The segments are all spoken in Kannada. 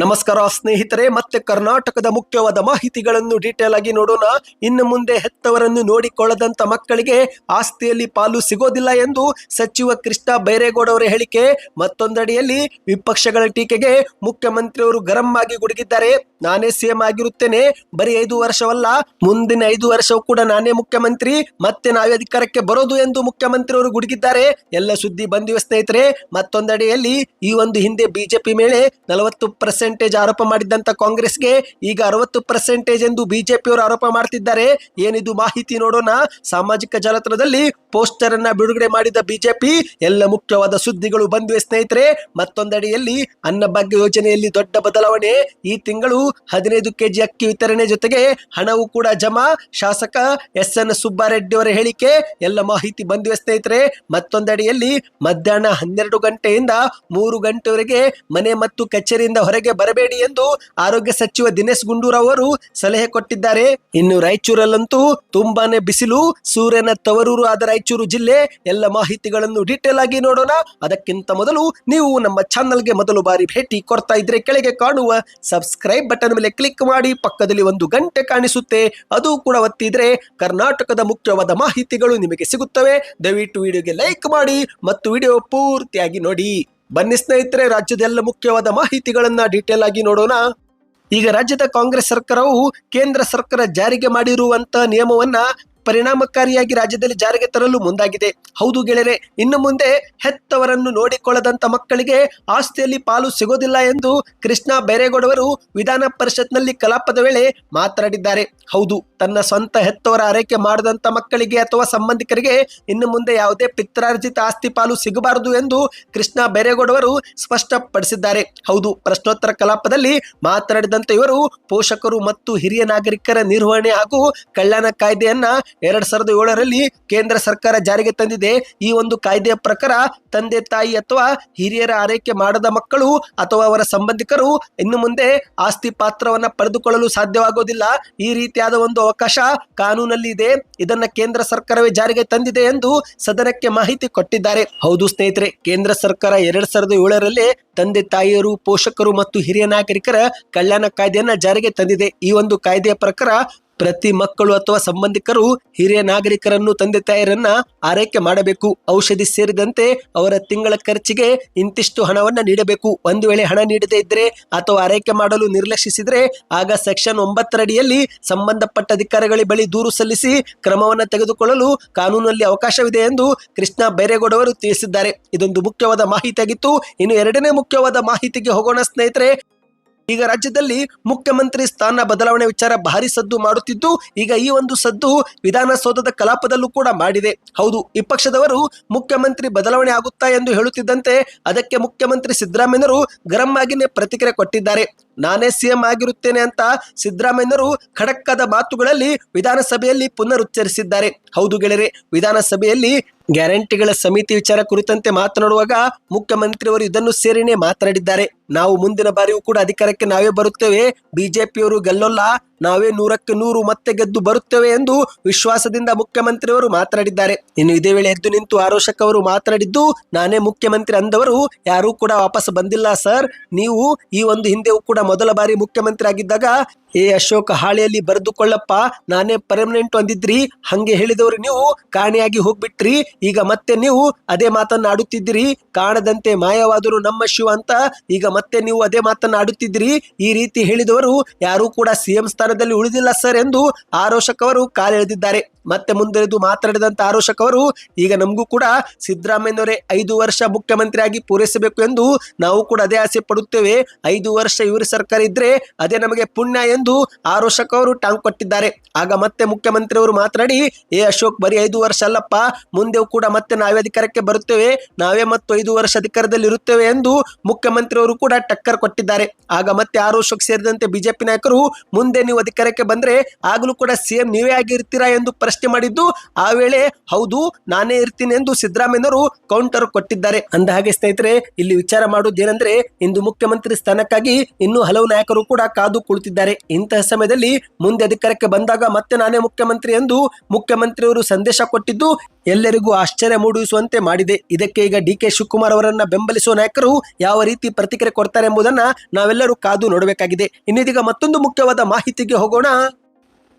ನಮಸ್ಕಾರ ಸ್ನೇಹಿತರೆ, ಮತ್ತೆ ಕರ್ನಾಟಕದ ಮುಖ್ಯವಾದ ಮಾಹಿತಿಗಳನ್ನು ಡೀಟೇಲ್ ಆಗಿ ನೋಡೋಣ. ಇನ್ನು ಮುಂದೆ ಹೆತ್ತವರನ್ನು ನೋಡಿಕೊಳ್ಳದಂತ ಮಕ್ಕಳಿಗೆ ಆಸ್ತಿಯಲ್ಲಿ ಪಾಲು ಸಿಗೋದಿಲ್ಲ ಎಂದು ಸಚಿವ ಕೃಷ್ಣ ಬೈರೇಗೌಡ ಅವರ ಹೇಳಿಕೆ. ಮತ್ತೊಂದಡಿಯಲ್ಲಿ ವಿಪಕ್ಷಗಳ ಟೀಕೆಗೆ ಮುಖ್ಯಮಂತ್ರಿಯವರು ಗರಂ ಆಗಿ ಗುಡುಗಿದ್ದಾರೆ. ನಾನೇ ಸಿಎಂ ಆಗಿರುತ್ತೇನೆ. ಬರೀ ಐದು ವರ್ಷವಲ್ಲ, ಮುಂದಿನ ಐದು ವರ್ಷವೂ ಕೂಡ ನಾನೇ ಮುಖ್ಯಮಂತ್ರಿ. ಮತ್ತೆ ನಾವೇ ಅಧಿಕಾರಕ್ಕೆ ಬರೋದು ಎಂದು ಮುಖ್ಯಮಂತ್ರಿಯವರು ಗುಡುಗಿದ್ದಾರೆ. ಎಲ್ಲ ಸುದ್ದಿ ಬಂದಿವೆ ಸ್ನೇಹಿತರೆ. ಮತ್ತೊಂದಡಿಯಲ್ಲಿ ಈ ಒಂದು ಹಿಂದೆ ಬಿಜೆಪಿ ಮೇಲೆ ನಲವತ್ತು ಪರ್ಸೆಂಟೇಜ್ ಆರೋಪ ಮಾಡಿದ್ದಂತ ಕಾಂಗ್ರೆಸ್ಗೆ ಈಗ ಅರವತ್ತು ಪರ್ಸೆಂಟೇಜ್ ಎಂದು ಬಿಜೆಪಿಯವರು ಆರೋಪ ಮಾಡ್ತಿದ್ದಾರೆ. ಏನಿದು ಮಾಹಿತಿ ನೋಡೋಣ. ಸಾಮಾಜಿಕ ಜಾಲತಾಣದಲ್ಲಿ ಪೋಸ್ಟರ್ ಅನ್ನ ಬಿಡುಗಡೆ ಮಾಡಿದ ಬಿಜೆಪಿ, ಎಲ್ಲ ಮುಖ್ಯವಾದ ಸುದ್ದಿಗಳು ಬಂದಿವೆ ಸ್ನೇಹಿತರೆ. ಮತ್ತೊಂದಡಿಯಲ್ಲಿ ಅನ್ನಭಾಗ್ಯ ಯೋಜನೆಯಲ್ಲಿ ದೊಡ್ಡ ಬದಲಾವಣೆ. ಈ ತಿಂಗಳು ಹದಿನೈದು ಕೆಜಿ ಅಕ್ಕಿ ವಿತರಣೆ ಜೊತೆಗೆ ಹಣವು ಕೂಡ ಜಮಾ. ಶಾಸಕ ಎಸ್ ಎನ್ ಸುಬ್ಬಾರೆಡ್ಡಿ ಅವರ ಹೇಳಿಕೆ, ಎಲ್ಲ ಮಾಹಿತಿ ಬಂದಿವೆ ಸ್ನೇಹಿತರೆ. ಮತ್ತೊಂದಡಿಯಲ್ಲಿ ಮಧ್ಯಾಹ್ನ ಹನ್ನೆರಡು ಗಂಟೆಯಿಂದ ಮೂರು ಗಂಟೆವರೆಗೆ ಮನೆ ಮತ್ತು ಕಚೇರಿಯಿಂದ ಹೊರಗೆ ಬರಬೇಡಿ ಎಂದು ಆರೋಗ್ಯ ಸಚಿವ ದಿನೇಶ್ ಗುಂಡೂರಾವ್ ಅವರು ಸಲಹೆ ಕೊಟ್ಟಿದ್ದಾರೆ. ಇನ್ನು ರಾಯಚೂರಲ್ಲಂತೂ ತುಂಬಾನೇ ಬಿಸಿಲು, ಸೂರ್ಯನ ತವರೂರು ಆದ ರಾಯಚೂರು ಜಿಲ್ಲೆ ಎಲ್ಲ ಮಾಹಿತಿಗಳನ್ನು ಡೀಟೇಲ್ ಆಗಿ ನೋಡೋಣ. ಅದಕ್ಕಿಂತ ಮೊದಲು ನೀವು ನಮ್ಮ ಚಾನಲ್ಗೆ ಮೊದಲು ಬಾರಿ ಭೇಟಿ ಕೊಡ್ತಾ ಇದ್ರೆ ಕೆಳಗೆ ಕಾಣುವ ಸಬ್ಸ್ಕ್ರೈಬ್ ಬಟನ್ ಮೇಲೆ ಕ್ಲಿಕ್ ಮಾಡಿ, ಪಕ್ಕದಲ್ಲಿ ಒಂದು ಗಂಟೆ ಕಾಣಿಸುತ್ತೆ. ಅದು ಕೂಡ ಒತ್ತಿದ್ರೆ ಕರ್ನಾಟಕದ ಮುಖ್ಯವಾದ ಮಾಹಿತಿಗಳು ನಿಮಗೆ ಸಿಗುತ್ತವೆ. ದಯವಿಟ್ಟು ವಿಡಿಯೋಗೆ ಲೈಕ್ ಮಾಡಿ ಮತ್ತು ವಿಡಿಯೋ ಪೂರ್ತಿಯಾಗಿ ನೋಡಿ. ಬನ್ನಿ ಸ್ನೇಹಿತರೆ, ರಾಜ್ಯದ ಎಲ್ಲ ಮುಖ್ಯವಾದ ಮಾಹಿತಿಗಳನ್ನ ಡೀಟೇಲ್ ಆಗಿ ನೋಡೋಣ. ಈಗ ರಾಜ್ಯದ ಕಾಂಗ್ರೆಸ್ ಸರ್ಕಾರವು ಕೇಂದ್ರ ಸರ್ಕಾರ ಜಾರಿಗೆ ಮಾಡಿರುವಂತಹ ನಿಯಮವನ್ನ ಪರಿಣಾಮಕಾರಿಯಾಗಿ ರಾಜ್ಯದಲ್ಲಿ ಜಾರಿಗೆ ತರಲು ಮುಂದಾಗಿದೆ. ಹೌದು ಗೆಳೆಯರೆ, ಇನ್ನು ಮುಂದೆ ಹೆತ್ತವರನ್ನು ನೋಡಿಕೊಳ್ಳದಂತ ಮಕ್ಕಳಿಗೆ ಆಸ್ತಿಯಲ್ಲಿ ಪಾಲು ಸಿಗೋದಿಲ್ಲ ಎಂದು ಕೃಷ್ಣ ಬೈರೇಗೌಡವರು ವಿಧಾನ ಪರಿಷತ್ನಲ್ಲಿ ಕಲಾಪದ ವೇಳೆ ಮಾತನಾಡಿದ್ದಾರೆ. ಹೌದು, ತನ್ನ ಸ್ವಂತ ಹೆತ್ತವರ ಆರೈಕೆ ಮಾಡದಂತ ಮಕ್ಕಳಿಗೆ ಅಥವಾ ಸಂಬಂಧಿಕರಿಗೆ ಇನ್ನು ಮುಂದೆ ಯಾವುದೇ ಪಿತ್ರಾರ್ಜಿತ ಆಸ್ತಿ ಪಾಲು ಸಿಗಬಾರದು ಎಂದು ಕೃಷ್ಣ ಬೈರೇಗೌಡವರು ಸ್ಪಷ್ಟಪಡಿಸಿದ್ದಾರೆ. ಹೌದು, ಪ್ರಶ್ನೋತ್ತರ ಕಲಾಪದಲ್ಲಿ ಮಾತನಾಡಿದಂತ ಇವರು ಪೋಷಕರು ಮತ್ತು ಹಿರಿಯ ನಾಗರಿಕರ ನಿರ್ವಹಣೆ ಹಾಗೂ ಕಲ್ಯಾಣ ಕಾಯ್ದೆಯನ್ನ ಎರಡ್ ಸಾವಿರದ ಏಳರಲ್ಲಿ ಕೇಂದ್ರ ಸರ್ಕಾರ ಜಾರಿಗೆ ತಂದಿದೆ. ಈ ಒಂದು ಕಾಯ್ದೆಯ ಪ್ರಕಾರ ತಂದೆ, ತಾಯಿ ಅಥವಾ ಹಿರಿಯರ ಆರೈಕೆ ಮಾಡದ ಮಕ್ಕಳು ಅಥವಾ ಅವರ ಸಂಬಂಧಿಕರು ಇನ್ನು ಮುಂದೆ ಆಸ್ತಿ ಪಾತ್ರವನ್ನ ಪಡೆದುಕೊಳ್ಳಲು ಸಾಧ್ಯವಾಗುವುದಿಲ್ಲ ಈ ರೀತಿಯಾದ ಒಂದು ಅವಕಾಶ ಕಾನೂನಲ್ಲಿ ಇದೆ. ಇದನ್ನ ಕೇಂದ್ರ ಸರ್ಕಾರವೇ ಜಾರಿಗೆ ತಂದಿದೆ ಎಂದು ಸದನಕ್ಕೆ ಮಾಹಿತಿ ಕೊಟ್ಟಿದ್ದಾರೆ. ಹೌದು ಸ್ನೇಹಿತರೆ, ಕೇಂದ್ರ ಸರ್ಕಾರ ಎರಡ್ ಸಾವಿರದ ಏಳರಲ್ಲಿ ತಂದೆ, ತಾಯಿಯರು, ಪೋಷಕರು ಮತ್ತು ಹಿರಿಯ ನಾಗರಿಕರ ಕಲ್ಯಾಣ ಕಾಯ್ದೆಯನ್ನ ಜಾರಿಗೆ ತಂದಿದೆ. ಈ ಒಂದು ಕಾಯ್ದೆಯ ಪ್ರಕಾರ ಪ್ರತಿ ಮಕ್ಕಳು ಅಥವಾ ಸಂಬಂಧಿಕರು ಹಿರಿಯ ನಾಗರಿಕರನ್ನು ತಂದೆ ತಾಯರನ್ನ ಆರೈಕೆ ಮಾಡಬೇಕು. ಔಷಧಿ ಸೇರಿದಂತೆ ಅವರ ತಿಂಗಳ ಖರ್ಚಿಗೆ ಇಂತಿಷ್ಟು ಹಣವನ್ನ ನೀಡಬೇಕು. ಒಂದು ವೇಳೆ ಹಣ ನೀಡದೇ ಇದ್ರೆ ಅಥವಾ ಆರೈಕೆ ಮಾಡಲು ನಿರ್ಲಕ್ಷಿಸಿದ್ರೆ ಆಗ ಸೆಕ್ಷನ್ ಒಂಬತ್ತರಡಿಯಲ್ಲಿ ಸಂಬಂಧಪಟ್ಟ ಅಧಿಕಾರಿಗಳ ಬಳಿ ದೂರು ಸಲ್ಲಿಸಿ ಕ್ರಮವನ್ನು ತೆಗೆದುಕೊಳ್ಳಲು ಕಾನೂನಲ್ಲಿ ಅವಕಾಶವಿದೆ ಎಂದು ಕೃಷ್ಣ ಬೈರೇಗೌಡ ಅವರು ತಿಳಿಸಿದ್ದಾರೆ. ಇದೊಂದು ಮುಖ್ಯವಾದ ಮಾಹಿತಿಯಾಗಿತ್ತು. ಇನ್ನು ಎರಡನೇ ಮುಖ್ಯವಾದ ಮಾಹಿತಿಗೆ ಹೋಗೋಣ ಸ್ನೇಹಿತರೆ. ಈಗ ರಾಜ್ಯದಲ್ಲಿ ಮುಖ್ಯಮಂತ್ರಿ ಸ್ಥಾನ ಬದಲಾವಣೆ ವಿಚಾರ ಭಾರಿ ಸದ್ದು ಮಾಡುತ್ತಿದ್ದು, ಈಗ ಈ ಒಂದು ಸದ್ದು ವಿಧಾನಸೌಧದ ಕಲಾಪದಲ್ಲೂ ಕೂಡ ಮಾಡಿದೆ. ಹೌದು, ಈ ಪಕ್ಷದವರು ಮುಖ್ಯಮಂತ್ರಿ ಬದಲಾವಣೆ ಆಗುತ್ತಾ ಎಂದು ಹೇಳುತ್ತಿದ್ದಂತೆ, ಅದಕ್ಕೆ ಮುಖ್ಯಮಂತ್ರಿ ಸಿದ್ದರಾಮಯ್ಯರು ಗರಂ ಆಗಿನೇ ಪ್ರತಿಕ್ರಿಯೆ ಕೊಟ್ಟಿದ್ದಾರೆ. ನಾನೇ ಸಿಎಂ ಆಗಿರುತ್ತೇನೆ ಅಂತ ಸಿದ್ದರಾಮಯ್ಯನವರು ಖಡಕ್ಕದ ಮಾತುಗಳಲ್ಲಿ ವಿಧಾನಸಭೆಯಲ್ಲಿ ಪುನರುಚ್ಚರಿಸಿದ್ದಾರೆ. ಹೌದು ಗೆಳೆಯರೆ, ವಿಧಾನಸಭೆಯಲ್ಲಿ ಗ್ಯಾರಂಟಿಗಳ ಸಮಿತಿ ವಿಚಾರ ಕುರಿತಂತೆ ಮಾತನಾಡುವಾಗ ಮುಖ್ಯಮಂತ್ರಿಯವರು ಇದನ್ನು ಸೇರಿನೇ ಮಾತನಾಡಿದ್ದಾರೆ. ನಾವು ಮುಂದಿನ ಬಾರಿಯೂ ಕೂಡ ಅಧಿಕಾರಕ್ಕೆ ನಾವೇ ಬರುತ್ತೇವೆ. ಬಿಜೆಪಿಯವರು ಗೆಲ್ಲೋಲ್ಲ, ನಾವೇ ನೂರಕ್ಕೆ ನೂರು ಮತ್ತೆ ಗೆದ್ದು ಬರುತ್ತೇವೆ ಎಂದು ವಿಶ್ವಾಸದಿಂದ ಮುಖ್ಯಮಂತ್ರಿಯವರು ಮಾತನಾಡಿದ್ದಾರೆ. ಇನ್ನು ಇದೇ ವೇಳೆ ಎದ್ದು ನಿಂತು ಆರೋಷಕ್ ಅವರು ಮಾತನಾಡಿದ್ದು, ನಾನೇ ಮುಖ್ಯಮಂತ್ರಿ ಅಂದವರು ಯಾರೂ ಕೂಡ ವಾಪಸ್ ಬಂದಿಲ್ಲ ಸರ್. ನೀವು ಈ ಒಂದು ಹಿಂದೆಯೂ ಕೂಡ ಮೊದಲ ಬಾರಿ ಮುಖ್ಯಮಂತ್ರಿ ಆಗಿದ್ದಾಗ ಏ ಅಶೋಕ, ಹಾಳೆಯಲ್ಲಿ ಬರೆದುಕೊಳ್ಳಪ್ಪ, ನಾನೇ ಪರ್ಮನೆಂಟ್ ಅಂದಿದ್ರಿ. ಹಂಗೆ ಹೇಳಿದವರು ನೀವು, ಕಾಣೆಯಾಗಿ ಹೋಗ್ಬಿಟ್ರಿ. ಈಗ ಮತ್ತೆ ನೀವು ಅದೇ ಮಾತನ್ನ ಆಡುತ್ತಿದ್ದೀರಿ. ಕಾಣದಂತೆ ಮಾಯವಾದರು ನಮ್ಮ ಶಿವ ಅಂತ, ಈಗ ಮತ್ತೆ ನೀವು ಅದೇ ಮಾತನ್ನ ಆಡುತ್ತಿದ್ದೀರಿ. ಈ ರೀತಿ ಹೇಳಿದವರು ಯಾರೂ ಕೂಡ ಸಿಎಂ ಸ್ಥಾನದಲ್ಲಿ ಉಳಿದಿಲ್ಲ ಸರ್ ಎಂದು ಆರೋಷಕ್ ಅವರು ಕಾಲೆಳೆದಿದ್ದಾರೆ. ಮತ್ತೆ ಮುಂದುವರೆದು ಮಾತನಾಡಿದಂತ ಆರೋಷಕ್ ಈಗ ನಮಗೂ ಕೂಡ ಸಿದ್ದರಾಮಯ್ಯನವರೇ ಐದು ವರ್ಷ ಮುಖ್ಯಮಂತ್ರಿಯಾಗಿ ಪೂರೈಸಬೇಕು ಎಂದು ನಾವು ಕೂಡ ಅದೇ ಆಸೆ ಪಡುತ್ತೇವೆ. ಐದು ವರ್ಷ ಇವರು ಸರ್ಕಾರ ಇದ್ರೆ ಅದೇ ನಮಗೆ ಪುಣ್ಯ ಎಂದು ಆರೋಷಕ್ ಅವರು ಟಾಂಗ್ ಕೊಟ್ಟಿದ್ದಾರೆ. ಆಗ ಮತ್ತೆ ಮುಖ್ಯಮಂತ್ರಿ ಅವರು ಮಾತನಾಡಿ, ಏ ಅಶೋಕ್, ಬರೀ ಐದು ವರ್ಷ ಅಲ್ಲಪ್ಪ ಮುಂದೆ ಕೂಡ ಮತ್ತೆ ನಾವೇ ಅಧಿಕಾರಕ್ಕೆ ಬರುತ್ತೇವೆ, ನಾವೇ ಮತ್ತು ಐದು ವರ್ಷ ಅಧಿಕಾರದಲ್ಲಿ ಇರುತ್ತೇವೆ ಎಂದು ಮುಖ್ಯಮಂತ್ರಿ ಅವರು ಕೂಡ ಟಕ್ಕರ್ ಕೊಟ್ಟಿದ್ದಾರೆ. ಆಗ ಮತ್ತೆ ಆರೋಷಕ್ ಸೇರಿದಂತೆ ಬಿಜೆಪಿ ನಾಯಕರು, ಮುಂದೆ ನೀವು ಅಧಿಕಾರಕ್ಕೆ ಬಂದ್ರೆ ಆಗಲೂ ಕೂಡ ಸಿಎಂ ನೀವೇ ಆಗಿರ್ತೀರಾ ಎಂದು ಪ್ರಶ್ನೆ ಮಾಡಿದ್ದು, ಆ ವೇಳೆ, ಹೌದು, ನಾನೇ ಇರ್ತೀನಿ ಎಂದು ಸಿದ್ದರಾಮಯ್ಯನವರು ಕೌಂಟರ್ ಕೊಟ್ಟಿದ್ದಾರೆ. ಅಂದ ಹಾಗೆ ಸ್ನೇಹಿತರೆ, ಇಲ್ಲಿ ವಿಚಾರ ಮಾಡುವುದೇನೆಂದ್ರೆ, ಇಂದು ಮುಖ್ಯಮಂತ್ರಿ ಸ್ಥಾನಕ್ಕಾಗಿ ಇನ್ನೂ ಹಲವು ನಾಯಕರು ಕೂಡ ಕಾದು ಕುಳಿತಿದ್ದಾರೆ. ಇಂತಹ ಸಮಯದಲ್ಲಿ ಮುಂದೆ ಅಧಿಕಾರಕ್ಕೆ ಬಂದಾಗ ಮತ್ತೆ ನಾನೇ ಮುಖ್ಯಮಂತ್ರಿ ಎಂದು ಮುಖ್ಯಮಂತ್ರಿಯವರು ಸಂದೇಶ ಕೊಟ್ಟಿದ್ದು ಎಲ್ಲರಿಗೂ ಆಶ್ಚರ್ಯ ಮೂಡಿಸುವಂತೆ ಮಾಡಿದೆ. ಇದಕ್ಕೆ ಈಗ ಡಿ ಕೆ ಶಿವಕುಮಾರ್ ಅವರನ್ನ ಬೆಂಬಲಿಸುವ ನಾಯಕರು ಯಾವ ರೀತಿ ಪ್ರತಿಕ್ರಿಯೆ ಕೊಡ್ತಾರೆ ಎಂಬುದನ್ನ ನಾವೆಲ್ಲರೂ ಕಾದು ನೋಡಬೇಕಾಗಿದೆ. ಇನ್ನಿದೀಗ ಮತ್ತೊಂದು ಮುಖ್ಯವಾದ ಮಾಹಿತಿಗೆ ಹೋಗೋಣ.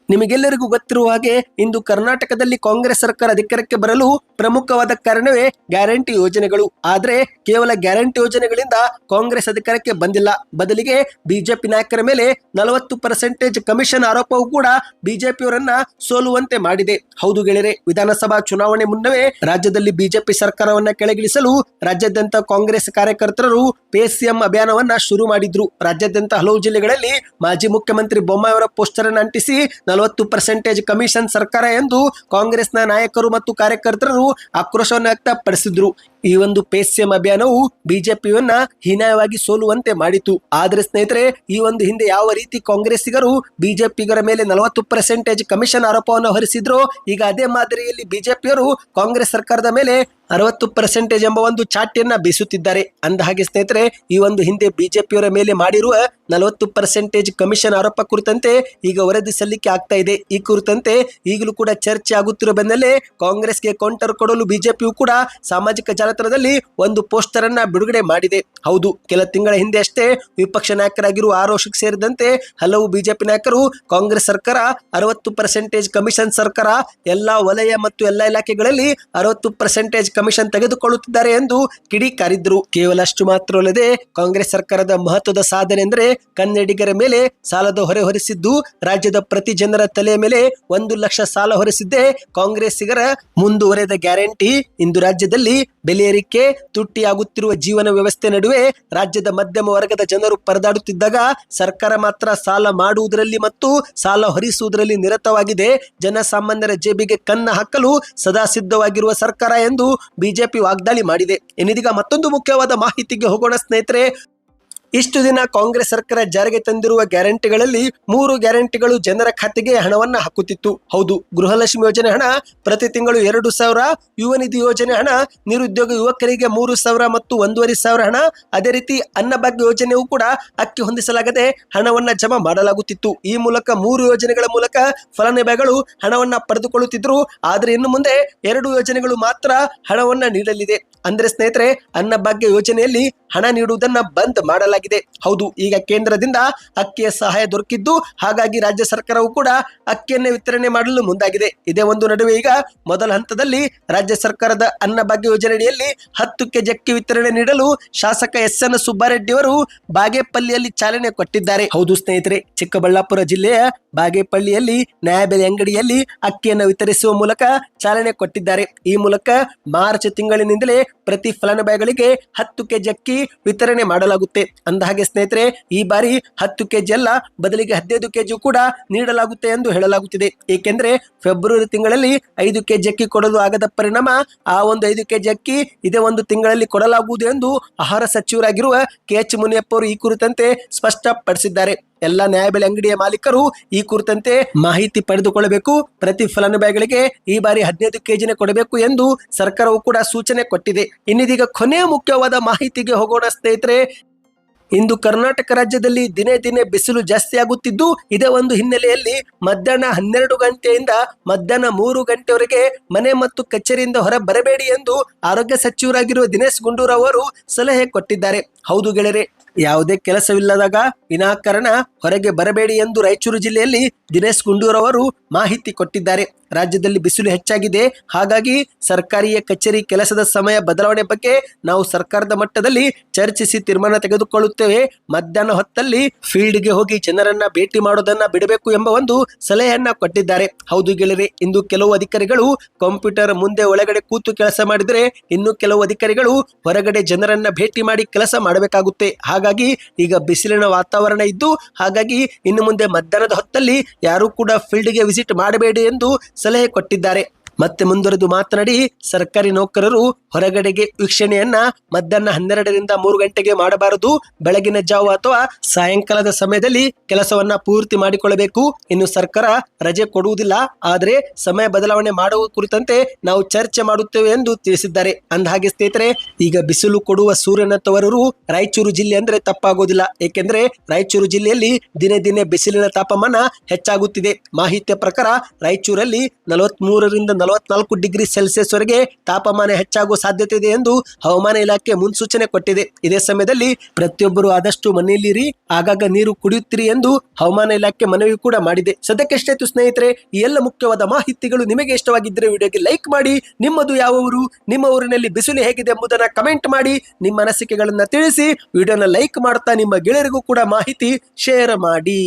ನಿಮಗೆಲ್ಲರಿಗೂ ಗೊತ್ತಿರುವ ಹಾಗೆ ಇಂದು ಕರ್ನಾಟಕದಲ್ಲಿ ಕಾಂಗ್ರೆಸ್ ಸರ್ಕಾರ ಅಧಿಕಾರಕ್ಕೆ ಬರಲು ಪ್ರಮುಖವಾದ ಕಾರಣವೇ ಗ್ಯಾರಂಟಿ ಯೋಜನೆಗಳು. ಆದರೆ ಕೇವಲ ಗ್ಯಾರಂಟಿ ಯೋಜನೆಗಳಿಂದ ಕಾಂಗ್ರೆಸ್ ಅಧಿಕಾರಕ್ಕೆ ಬಂದಿಲ್ಲ. ಬದಲಿಗೆ ಬಿಜೆಪಿ ನಾಯಕರ ಮೇಲೆ ನಲವತ್ತು ಪರ್ಸೆಂಟೇಜ್ ಕಮಿಷನ್ ಆರೋಪವೂ ಕೂಡ ಬಿಜೆಪಿಯವರನ್ನ ಸೋಲುವಂತೆ ಮಾಡಿದೆ. ಹೌದು ಗೆಳೆಯರೆ, ವಿಧಾನಸಭಾ ಚುನಾವಣೆ ಮುನ್ನವೇ ರಾಜ್ಯದಲ್ಲಿ ಬಿಜೆಪಿ ಸರ್ಕಾರವನ್ನ ಕೆಳಗಿಳಿಸಲು ರಾಜ್ಯಾದ್ಯಂತ ಕಾಂಗ್ರೆಸ್ ಕಾರ್ಯಕರ್ತರು ಪಿಎಸ್ಸಿಎಂ ಅಭಿಯಾನವನ್ನ ಶುರು ಮಾಡಿದ್ರು. ರಾಜ್ಯಾದ್ಯಂತ ಹಲವು ಜಿಲ್ಲೆಗಳಲ್ಲಿ ಮಾಜಿ ಮುಖ್ಯಮಂತ್ರಿ ಬೊಮ್ಮಾಯಿ ಅವರ ಪೋಸ್ಟರ್ ಅನ್ನು ಅಂಟಿಸಿ ನಲವತ್ತು ಪರ್ಸೆಂಟೇಜ್ ಕಮಿಷನ್ ಸರ್ಕಾರ ಎಂದು ಕಾಂಗ್ರೆಸ್ನ ನಾಯಕರು ಮತ್ತು ಕಾರ್ಯಕರ್ತರು ಆಕ್ರೋಶವನ್ನು ವ್ಯಕ್ತಪಡಿಸಿದ್ರು. ಈ ಒಂದು ಪೇಸ್ಎಂ ಅಭಿಯಾನವು ಬಿಜೆಪಿಯನ್ನ ಹೀನಾಯವಾಗಿ ಸೋಲುವಂತೆ ಮಾಡಿತು. ಆದ್ರೆ ಸ್ನೇಹಿತರೆ, ಈ ಒಂದು ಹಿಂದೆ ಯಾವ ರೀತಿ ಕಾಂಗ್ರೆಸ್ಸಿಗರು ಬಿಜೆಪಿಗರ ಮೇಲೆ ನಲವತ್ತು ಪರ್ಸೆಂಟೇಜ್ ಕಮಿಷನ್ ಆರೋಪವನ್ನು ಹೊರಿಸಿದ್ರು, ಈಗ ಅದೇ ಮಾದರಿಯಲ್ಲಿ ಬಿಜೆಪಿಯವರು ಕಾಂಗ್ರೆಸ್ ಸರ್ಕಾರದ ಮೇಲೆ ಅರವತ್ತು ಪರ್ಸೆಂಟೇಜ್ ಎಂಬ ಒಂದು ಚಾಟಿಯನ್ನ ಬೀಸುತ್ತಿದ್ದಾರೆ. ಅಂದ ಹಾಗೆ ಸ್ನೇಹಿತರೆ, ಈ ಒಂದು ಹಿಂದೆ ಬಿಜೆಪಿಯವರ ಮೇಲೆ ಮಾಡಿರುವ ನಲವತ್ತು ಪರ್ಸೆಂಟೇಜ್ ಕಮಿಷನ್ ಆರೋಪ ಕುರಿತಂತೆ ಈಗ ವರದಿ ಸಲ್ಲಿಕೆ ಆಗ್ತಾ ಇದೆ. ಈ ಕುರಿತಂತೆ ಈಗಲೂ ಕೂಡ ಚರ್ಚೆ ಆಗುತ್ತಿರುವ ಬೆನ್ನಲ್ಲೇ ಕಾಂಗ್ರೆಸ್ಗೆ ಕೌಂಟರ್ ಕೊಡಲು ಬಿಜೆಪಿಯು ಕೂಡ ಸಾಮಾಜಿಕ ಜಾಲತಾಣದಲ್ಲಿ ಒಂದು ಪೋಸ್ಟರ್ ಅನ್ನ ಬಿಡುಗಡೆ ಮಾಡಿದೆ. ಹೌದು, ಕೆಲ ತಿಂಗಳ ಹಿಂದೆ ಅಷ್ಟೇ ವಿಪಕ್ಷ ನಾಯಕರಾಗಿರುವ ಆರೋಶಕ್ ಸೇರಿದಂತೆ ಹಲವು ಬಿಜೆಪಿ ನಾಯಕರು, ಕಾಂಗ್ರೆಸ್ ಸರ್ಕಾರ, ಅರವತ್ತು ಪರ್ಸೆಂಟೇಜ್ ಕಮಿಷನ್ ಸರ್ಕಾರ, ಎಲ್ಲಾ ವಲಯ ಮತ್ತು ಎಲ್ಲಾ ಇಲಾಖೆಗಳಲ್ಲಿ ಅರವತ್ತು ಪರ್ಸೆಂಟೇಜ್ ಕಮಿಷನ್ ತೆಗೆದುಕೊಳ್ಳುತ್ತಿದ್ದಾರೆ ಎಂದು ಕಿಡಿಕಾರಿದ್ರು. ಕೇವಲ ಅಷ್ಟು ಮಾತ್ರವಲ್ಲದೆ ಕಾಂಗ್ರೆಸ್ ಸರ್ಕಾರದ ಮಹತ್ವದ ಸಾಧನೆ ಎಂದರೆ ಕನ್ನಡಿಗರ ಮೇಲೆ ಸಾಲದ ಹೊರೆ ಹೊರಿಸಿದ್ದು, ರಾಜ್ಯದ ಪ್ರತಿ ಜನರ ತಲೆಯ ಮೇಲೆ ಒಂದು ಲಕ್ಷ ಸಾಲ ಹೊರಿಸಿದ್ದೇ ಕಾಂಗ್ರೆಸ್ಸಿಗರ ಮುಂದುವರೆದ ಗ್ಯಾರಂಟಿ. ಇಂದು ರಾಜ್ಯದಲ್ಲಿ ಏರಿಕೆ ತುಟ್ಟಿಯಾಗುತ್ತಿರುವ ಜೀವನ ವ್ಯವಸ್ಥೆ ನಡುವೆ ರಾಜ್ಯದ ಮಧ್ಯಮ ವರ್ಗದ ಜನರು ಪರದಾಡುತ್ತಿದ್ದಾಗ ಸರ್ಕಾರ ಮಾತ್ರ ಸಾಲ ಮಾಡುವುದರಲ್ಲಿ ಮತ್ತು ಸಾಲ ಹೊರಿಸುವುದರಲ್ಲಿ ನಿರತವಾಗಿದೆ. ಜನಸಾಮಾನ್ಯರ ಜೇಬಿಗೆ ಕನ್ನ ಹಾಕಲು ಸದಾ ಸಿದ್ಧವಾಗಿರುವ ಸರ್ಕಾರ ಎಂದು ಬಿಜೆಪಿ ವಾಗ್ದಾಳಿ ಮಾಡಿದೆ. ಇನ್ನಿದೀಗ ಮತ್ತೊಂದು ಮುಖ್ಯವಾದ ಮಾಹಿತಿಗೆ ಹೋಗೋಣ ಸ್ನೇಹಿತರೆ. ಇಷ್ಟು ದಿನ ಕಾಂಗ್ರೆಸ್ ಸರ್ಕಾರ ಜಾರಿಗೆ ತಂದಿರುವ ಗ್ಯಾರಂಟಿಗಳಲ್ಲಿ ಮೂರು ಗ್ಯಾರಂಟಿಗಳು ಜನರ ಖಾತೆಗೆ ಹಣವನ್ನ ಹಾಕುತ್ತಿತ್ತು. ಹೌದು, ಗೃಹಲಕ್ಷ್ಮಿ ಯೋಜನೆ ಹಣ, ಪ್ರತಿ ತಿಂಗಳು ಎರಡು ಸಾವಿರ, ಯುವ ನಿಧಿ ಯೋಜನೆ ಹಣ, ನಿರುದ್ಯೋಗ ಯುವಕರಿಗೆ ಮೂರು ಸಾವಿರ ಮತ್ತು ಒಂದೂವರೆ ಸಾವಿರ ಹಣ. ಅದೇ ರೀತಿ ಅನ್ನಭಾಗ್ಯ ಯೋಜನೆಯೂ ಕೂಡ ಅಕ್ಕಿ ಹೊಂದಿಸಲಾಗದೆ ಹಣವನ್ನ ಜಮಾ ಮಾಡಲಾಗುತ್ತಿತ್ತು. ಈ ಮೂಲಕ ಮೂರು ಯೋಜನೆಗಳ ಮೂಲಕ ಫಲಾನುಭವಿಗಳು ಹಣವನ್ನ ಪಡೆದುಕೊಳ್ಳುತ್ತಿದ್ದರು ಆದರೆ ಇನ್ನು ಮುಂದೆ ಎರಡು ಯೋಜನೆಗಳು ಮಾತ್ರ ಹಣವನ್ನ ನೀಡಲಿದೆ. ಅಂದ್ರೆ ಸ್ನೇಹಿತರೆ, ಅನ್ನಭಾಗ್ಯ ಯೋಜನೆಯಲ್ಲಿ ಹಣ ನೀಡುವುದನ್ನ ಬಂದ್ ಮಾಡಲಾಗಿದೆ. ಹೌದು, ಈಗ ಕೇಂದ್ರದಿಂದ ಅಕ್ಕಿಯ ಸಹಾಯ ದೊರಕಿದ್ದು, ಹಾಗಾಗಿ ರಾಜ್ಯ ಸರ್ಕಾರವು ಕೂಡ ಅಕ್ಕಿಯನ್ನು ವಿತರಣೆ ಮಾಡಲು ಮುಂದಾಗಿದೆ. ಇದೇ ಒಂದು ನಡುವೆ ಈಗ ಮೊದಲ ಹಂತದಲ್ಲಿ ರಾಜ್ಯ ಸರ್ಕಾರದ ಅನ್ನಭಾಗ್ಯ ಯೋಜನೆಯಡಿಯಲ್ಲಿ ಹತ್ತು ಕೆಜಿ ಅಕ್ಕಿ ವಿತರಣೆ ನೀಡಲು ಶಾಸಕ ಎಸ್ ಎನ್ ಸುಬ್ಬಾರೆಡ್ಡಿ ಅವರು ಬಾಗೇಪಲ್ಲಿಯಲ್ಲಿ ಚಾಲನೆ ಕೊಟ್ಟಿದ್ದಾರೆ. ಹೌದು ಸ್ನೇಹಿತರೆ, ಚಿಕ್ಕಬಳ್ಳಾಪುರ ಜಿಲ್ಲೆಯ ಬಾಗೇಪಳ್ಳಿಯಲ್ಲಿ ನ್ಯಾಯಬೆಲೆ ಅಂಗಡಿಯಲ್ಲಿ ಅಕ್ಕಿಯನ್ನು ವಿತರಿಸುವ ಮೂಲಕ ಚಾಲನೆ ಕೊಟ್ಟಿದ್ದಾರೆ. ಈ ಮೂಲಕ ಮಾರ್ಚ್ ತಿಂಗಳಿನಿಂದಲೇ ಪ್ರತಿ ಫಲಾನುಭವಿಗಳಿಗೆ ಹತ್ತು ಕೆಜಿ ಅಕ್ಕಿ ವಿತರಣೆ ಮಾಡಲಾಗುತ್ತೆ. ಅಂದ ಹಾಗೆ, ಸ್ನೇಹಿತರೆ, ಈ ಬಾರಿ ಹತ್ತು ಕೆಜಿ ಅಲ್ಲ, ಬದಲಿಗೆ ಹದಿನೈದು ಕೆಜಿ ಕೂಡ ನೀಡಲಾಗುತ್ತೆ ಎಂದು ಹೇಳಲಾಗುತ್ತಿದೆ. ಏಕೆಂದ್ರೆ, ಫೆಬ್ರವರಿ ತಿಂಗಳಲ್ಲಿ ಐದು ಕೆಜಿ ಅಕ್ಕಿ ಕೊಡಲು ಆಗದ ಪರಿಣಾಮ ಆ ಒಂದು ಐದು ಕೆಜಿ ಅಕ್ಕಿ ಇದೇ ಒಂದು ತಿಂಗಳಲ್ಲಿ ಕೊಡಲಾಗುವುದು ಎಂದು ಆಹಾರ ಸಚಿವರಾಗಿರುವ ಕೆ ಎಚ್ ಮುನಿಯಪ್ಪ ಅವರು ಈ ಕುರಿತಂತೆ ಸ್ಪಷ್ಟಪಡಿಸಿದ್ದಾರೆ. ಎಲ್ಲ ನ್ಯಾಯಬೆಲೆ ಅಂಗಡಿಯ ಮಾಲೀಕರು ಈ ಕುರಿತಂತೆ ಮಾಹಿತಿ ಪಡೆದುಕೊಳ್ಳಬೇಕು. ಪ್ರತಿ ಫಲಾನುಭವಿಗಳಿಗೆ ಈ ಬಾರಿ ಹದಿನೈದು ಕೆಜಿನೇ ಕೊಡಬೇಕು ಎಂದು ಸರ್ಕಾರವು ಕೂಡ ಸೂಚನೆ ಕೊಟ್ಟಿದೆ. ಇನ್ನಿದೀಗ ಕೊನೆಯ ಮುಖ್ಯವಾದ ಮಾಹಿತಿಗೆ ಹೋಗೋಣ, ಸ್ನೇಹಿತರೆ. ಇಂದು ಕರ್ನಾಟಕ ರಾಜ್ಯದಲ್ಲಿ ದಿನೇ ದಿನೇ ಬಿಸಿಲು ಜಾಸ್ತಿ ಆಗುತ್ತಿದ್ದು, ಇದೇ ಒಂದು ಹಿನ್ನೆಲೆಯಲ್ಲಿ ಮಧ್ಯಾಹ್ನ ಹನ್ನೆರಡು ಗಂಟೆಯಿಂದ ಮಧ್ಯಾಹ್ನ ಮೂರು ಗಂಟೆವರೆಗೆ ಮನೆ ಮತ್ತು ಕಚೇರಿಯಿಂದ ಹೊರ ಬರಬೇಡಿ ಎಂದು ಆರೋಗ್ಯ ಸಚಿವರಾಗಿರುವ ದಿನೇಶ್ ಗುಂಡೂರಾವ್ ಅವರು ಸಲಹೆ ಕೊಟ್ಟಿದ್ದಾರೆ. ಹೌದು ಗೆಳೆರೆ ಯಾವುದೇ ಕೆಲಸವಿಲ್ಲದಾಗ ವಿನಾಕಾರಣ ಹೊರಗೆ ಬರಬೇಡಿ ಎಂದು ರಾಯಚೂರು ಜಿಲ್ಲೆಯಲ್ಲಿ ದಿನೇಶ್ ಗುಂಡೂರಾವ್ ಅವರು ಮಾಹಿತಿ ಕೊಟ್ಟಿದ್ದಾರೆ. ರಾಜ್ಯದಲ್ಲಿ ಬಿಸಿಲು ಹೆಚ್ಚಾಗಿದೆ. ಹಾಗಾಗಿ ಸರ್ಕಾರಿಯ ಕಚೇರಿ ಕೆಲಸದ ಸಮಯ ಬದಲಾವಣೆ ಬಗ್ಗೆ ನಾವು ಸರ್ಕಾರದ ಮಟ್ಟದಲ್ಲಿ ಚರ್ಚಿಸಿ ತೀರ್ಮಾನ ತೆಗೆದುಕೊಳ್ಳುತ್ತೇವೆ. ಮಧ್ಯಾಹ್ನ ಹೊತ್ತಲ್ಲಿ ಫೀಲ್ಡ್ಗೆ ಹೋಗಿ ಜನರನ್ನ ಭೇಟಿ ಮಾಡೋದನ್ನ ಬಿಡಬೇಕು ಎಂಬ ಒಂದು ಸಲಹೆಯನ್ನ ಕೊಟ್ಟಿದ್ದಾರೆ. ಹೌದು ಗೆಳೆಯರೆ, ಇಂದು ಕೆಲವು ಅಧಿಕಾರಿಗಳು ಕಂಪ್ಯೂಟರ್ ಮುಂದೆ ಒಳಗಡೆ ಕೂತು ಕೆಲಸ ಮಾಡಿದರೆ ಇನ್ನು ಕೆಲವು ಅಧಿಕಾರಿಗಳು ಹೊರಗಡೆ ಜನರನ್ನ ಭೇಟಿ ಮಾಡಿ ಕೆಲಸ ಮಾಡಬೇಕಾಗುತ್ತೆ. ಹಾಗಾಗಿ ಈಗ ಬಿಸಿಲಿನ ವಾತಾವರಣ ಇದ್ದು, ಹಾಗಾಗಿ ಇನ್ನು ಮುಂದೆ ಮಧ್ಯಾಹ್ನದ ಹೊತ್ತಲ್ಲಿ ಯಾರು ಕೂಡ ಫೀಲ್ಡ್ಗೆ ವಿಸಿಟ್ ಮಾಡಬೇಡಿ ಎಂದು ಸಲಹೆ ಕೊಟ್ಟಿದ್ದಾರೆ. ಮತ್ತೆ ಮುಂದುವರೆದು ಮಾತನಾಡಿ ಸರ್ಕಾರಿ ನೌಕರರು ಹೊರಗಡೆಗೆ ವೀಕ್ಷಣೆಯನ್ನ ಮಧ್ಯಾಹ್ನ ಹನ್ನೆರಡರಿಂದ ಮೂರು ಗಂಟೆಗೆ ಮಾಡಬಾರದು. ಬೆಳಗಿನ ಜಾವ ಅಥವಾ ಸಾಯಂಕಾಲದ ಸಮಯದಲ್ಲಿ ಕೆಲಸವನ್ನ ಪೂರ್ತಿ ಮಾಡಿಕೊಳ್ಳಬೇಕು. ಇನ್ನು ಸರ್ಕಾರ ರಜೆ ಕೊಡುವುದಿಲ್ಲ. ಆದರೆ ಸಮಯ ಬದಲಾವಣೆ ಮಾಡುವ ಕುರಿತಂತೆ ನಾವು ಚರ್ಚೆ ಮಾಡುತ್ತೇವೆ ಎಂದು ತಿಳಿಸಿದ್ದಾರೆ. ಅಂದಹಾಗೆ ಸ್ನೇಹಿತರೆ, ಈಗ ಬಿಸಿಲು ಕೊಡುವ ಸೂರ್ಯನ ತವರರು ರಾಯಚೂರು ಜಿಲ್ಲೆ ಅಂದ್ರೆ ತಪ್ಪಾಗೋದಿಲ್ಲ. ಏಕೆಂದ್ರೆ ರಾಯಚೂರು ಜಿಲ್ಲೆಯಲ್ಲಿ ದಿನೇ ದಿನೇ ಬಿಸಿಲಿನ ತಾಪಮಾನ ಹೆಚ್ಚಾಗುತ್ತಿದೆ. ಮಾಹಿತಿಯ ಪ್ರಕಾರ ರಾಯಚೂರಲ್ಲಿ ನಲವತ್ಮೂರರಿಂದ ನಲವತ್ನಾಲ್ಕು ಡಿಗ್ರಿ ಸೆಲ್ಸಿಯಸ್ ವರೆಗೆ ತಾಪಮಾನ ಹೆಚ್ಚಾಗುವ ಸಾಧ್ಯತೆ ಇದೆ ಎಂದು ಹವಾಮಾನ ಇಲಾಖೆ ಮುನ್ಸೂಚನೆ ಕೊಟ್ಟಿದೆ. ಇದೇ ಸಮಯದಲ್ಲಿ ಪ್ರತಿಯೊಬ್ಬರು ಆದಷ್ಟು ಮನೆಯಲ್ಲಿರಿ, ಆಗಾಗ ನೀರು ಕುಡಿಯುತ್ತೀರಿ ಎಂದು ಹವಾಮಾನ ಇಲಾಖೆ ಮನವಿ ಕೂಡ ಮಾಡಿದೆ. ಸದ್ಯಕ್ಕೆ ಸ್ನೇಹಿತರೆ, ಈ ಎಲ್ಲ ಮುಖ್ಯವಾದ ಮಾಹಿತಿಗಳು ನಿಮಗೆ ಇಷ್ಟವಾಗಿದ್ದರೆ ವಿಡಿಯೋಗೆ ಲೈಕ್ ಮಾಡಿ, ನಿಮ್ಮದು ಯಾವ ಊರು, ನಿಮ್ಮ ಊರಿನಲ್ಲಿ ಬಿಸಿಲು ಹೇಗಿದೆ ಎಂಬುದನ್ನು ಕಮೆಂಟ್ ಮಾಡಿ, ನಿಮ್ಮ ಅನಿಸಿಕೆಗಳನ್ನು ತಿಳಿಸಿ, ವಿಡಿಯೋನ ಲೈಕ್ ಮಾಡ್ತಾ ನಿಮ್ಮ ಗೆಳೆಯರಿಗೂ ಕೂಡ ಮಾಹಿತಿ ಶೇರ್ ಮಾಡಿ.